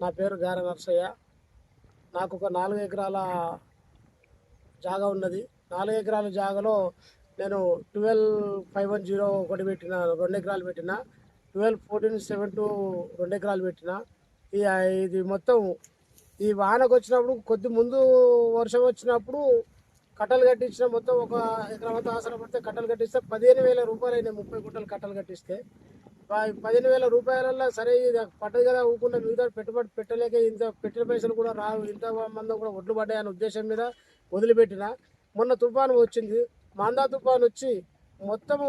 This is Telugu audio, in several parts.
నా పేరు గార నర్సయ్య నాకు ఒక నాలుగు ఎకరాల జాగా ఉన్నది. నాలుగు ఎకరాల జాగాలో నేను ట్వెల్వ్ ఫైవ్ వన్ జీరో ఒకటి పెట్టిన రెండు ఎకరాలు పెట్టిన ట్వెల్వ్ ఫోర్టీన్ సెవెన్ టూ రెండు ఎకరాలు పెట్టిన. ఈ ఇది మొత్తం ఈ వానకు వచ్చినప్పుడు కొద్ది ముందు వర్షం వచ్చినప్పుడు కట్టలు కట్టించిన మొత్తం ఒక ఎకరం అంతా అవసరం పడితే కట్టలు కట్టిస్తే పదిహేను వేల రూపాయలు అయినాయి ముప్పై గుంటలు కట్టలు కట్టిస్తే. పదిహేను వేల రూపాయలలో సరే ఇది పడ్డది కదా ఊకుండా మిగతా పెట్టుబడి పెట్టలేక ఇంత పెట్టిన పైసలు కూడా రావు. ఇంత మంది కూడా ఒడ్లు పడ్డాయనే ఉద్దేశం మీద వదిలిపెట్టిన. మొన్న తుఫాను వచ్చింది. మందా తుఫాను వచ్చి మొత్తము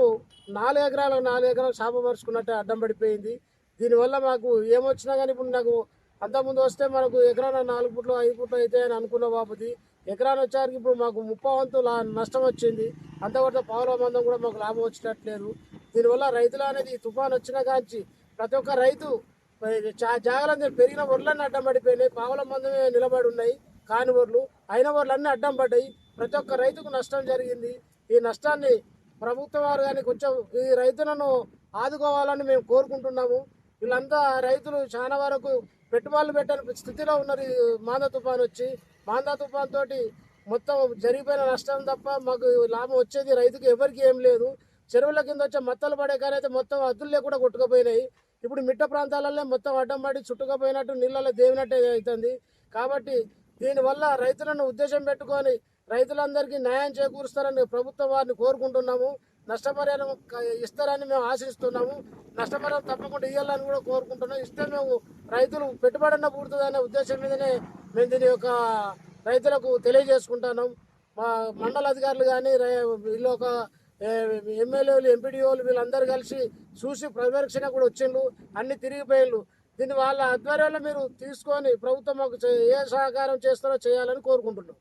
నాలుగు ఎకరాలు నాలుగు ఎకరాలు చేప పరుచుకున్నట్టే అడ్డం పడిపోయింది. దీనివల్ల మాకు ఏమొచ్చినా కానీ ఇప్పుడు నాకు అంతకుముందు వస్తే మనకు ఎకరాన నాలుగు పుట్లు ఐదు పుట్లు అయితే అని అనుకున్న బాబుది ఎకరాన వచ్చేసరికి ఇప్పుడు మాకు ముప్పై వంతు లా నష్టం వచ్చింది. అంతకొట్ట పావుల మందం కూడా మాకు లాభం వచ్చినట్లేదు. దీనివల్ల రైతులు అనేది తుఫాన్ వచ్చిన కాంచి ప్రతి ఒక్క రైతు జాగ్రత్త పెరిగిన వడ్లన్నీ అడ్డం పడిపోయినాయి. పావుల మందమే నిలబడి ఉన్నాయి కాని వడ్లు. అయిన వడ్లన్నీ అడ్డం పడ్డాయి. ప్రతి ఒక్క రైతుకు నష్టం జరిగింది. ఈ నష్టాన్ని ప్రభుత్వం వారు కానీ కొంచెం ఈ రైతులను ఆదుకోవాలని మేము కోరుకుంటున్నాము. వీళ్ళంతా రైతులు చాలా వరకు పెట్టుబడులు పెట్టని స్థితిలో ఉన్నారు ఈ మాందా తుఫాన్ వచ్చి. మాందా తుఫాన్ తోటి మొత్తం జరిగిపోయిన నష్టం తప్ప మాకు లాభం వచ్చేది రైతుకు ఎవరికి ఏం లేదు. చెరువుల కింద వచ్చే మత్తలు పడే కానీ అయితే మొత్తం అద్దులే కూడా కొట్టుకుపోయినాయి. ఇప్పుడు మిట్ట ప్రాంతాలలో మొత్తం అడ్డం పడి చుట్టుకుపోయినట్టు నీళ్ళలో దేవినట్టే అవుతుంది. కాబట్టి దీనివల్ల రైతులను ఉద్దేశం పెట్టుకొని రైతులందరికీ న్యాయం చేకూరుస్తారని ప్రభుత్వం వారిని కోరుకుంటున్నాము. నష్టపరిహారం ఇస్తారని మేము ఆశిస్తున్నాము. నష్టపరిహారం తప్పకుండా ఇవ్వాలని కూడా కోరుకుంటున్నాం ఇస్తే మేము రైతులు పెట్టుబడన్న పూర్తుందనే ఉద్దేశం మీదనే మేము దీని యొక్క రైతులకు తెలియజేసుకుంటున్నాం మా మండల అధికారులు కానీ వీళ్ళ ఒక ఎమ్మెల్యేలు ఎంపీడీఓలు వీళ్ళందరూ కలిసి చూసి పర్యవేక్షణ కూడా వచ్చిండ్రు అన్ని తిరిగిపోయిండ్రు దీన్ని వాళ్ళ ఆధ్వర్యంలో మీరు తీసుకొని ప్రభుత్వం ఒక ఏ సహకారం చేస్తారో చేయాలని కోరుకుంటున్నాం.